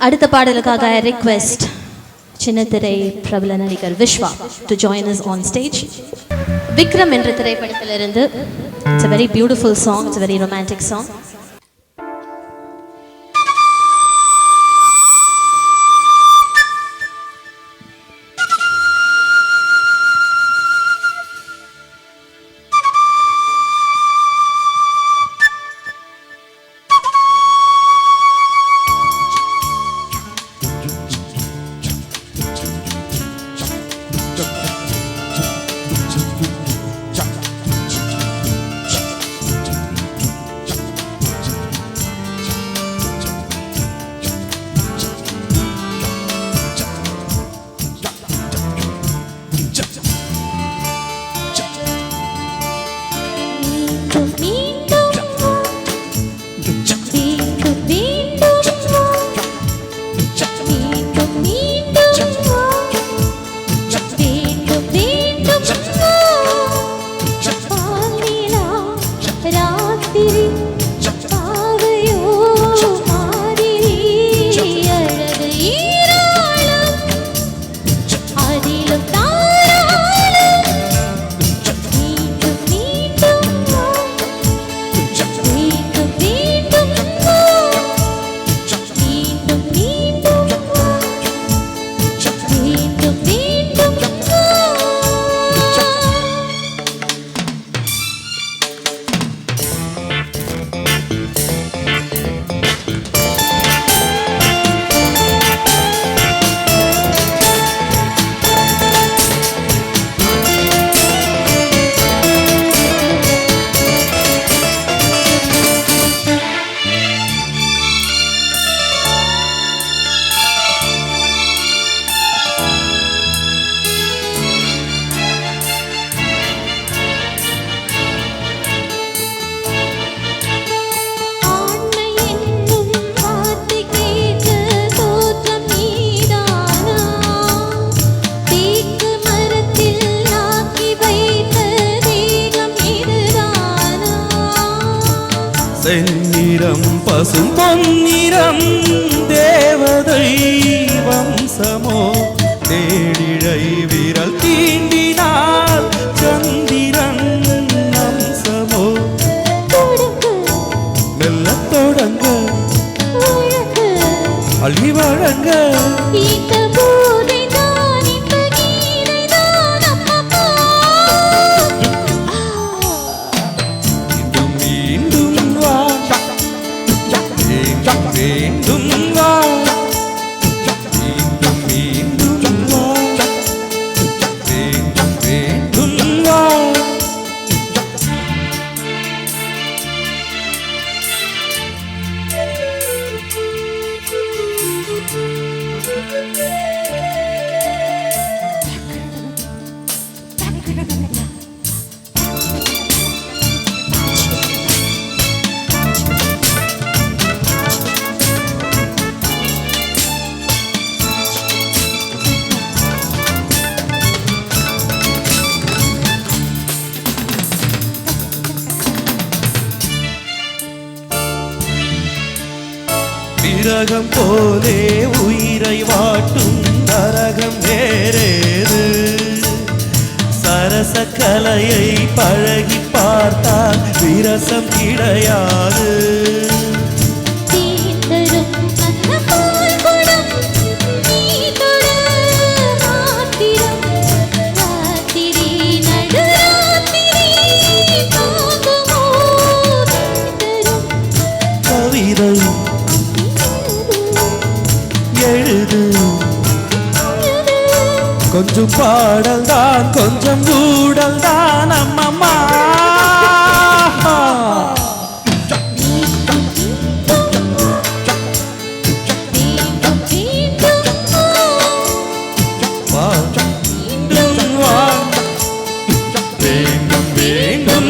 அடுத்த பாடலுக்காக ரிக்வெஸ்ட் சின்னத்திரை பிரபல நடிகர் Vishwa to join is on stage Vikram என்ற திரைப்படத்திலிருந்து it's a very beautiful song it's very romantic song செந்நிறம் பசும் பொன்னிறம் தேவதை வம்சமோ தேடிழை விரல் தீண்டினால் சந்திரன் கொடுக்கு மெல்ல தொடங்க. அள்ளி வழங்க. இந்த வேண்டும் வேண்டும் வா மீண்டும் மீண்டும் வா வேண்டும் வேண்டும் வா விரகம் போலே உயிரை வாட்டும் நரகம் வேறேது சரச கலையை பழகி பார்த்தால் விரசம் கிடையாது. கொஞ்சம் பாடல் தான் கொஞ்சம் கூடல் தான் அம்மம்மா மீண்டும் மீண்டும்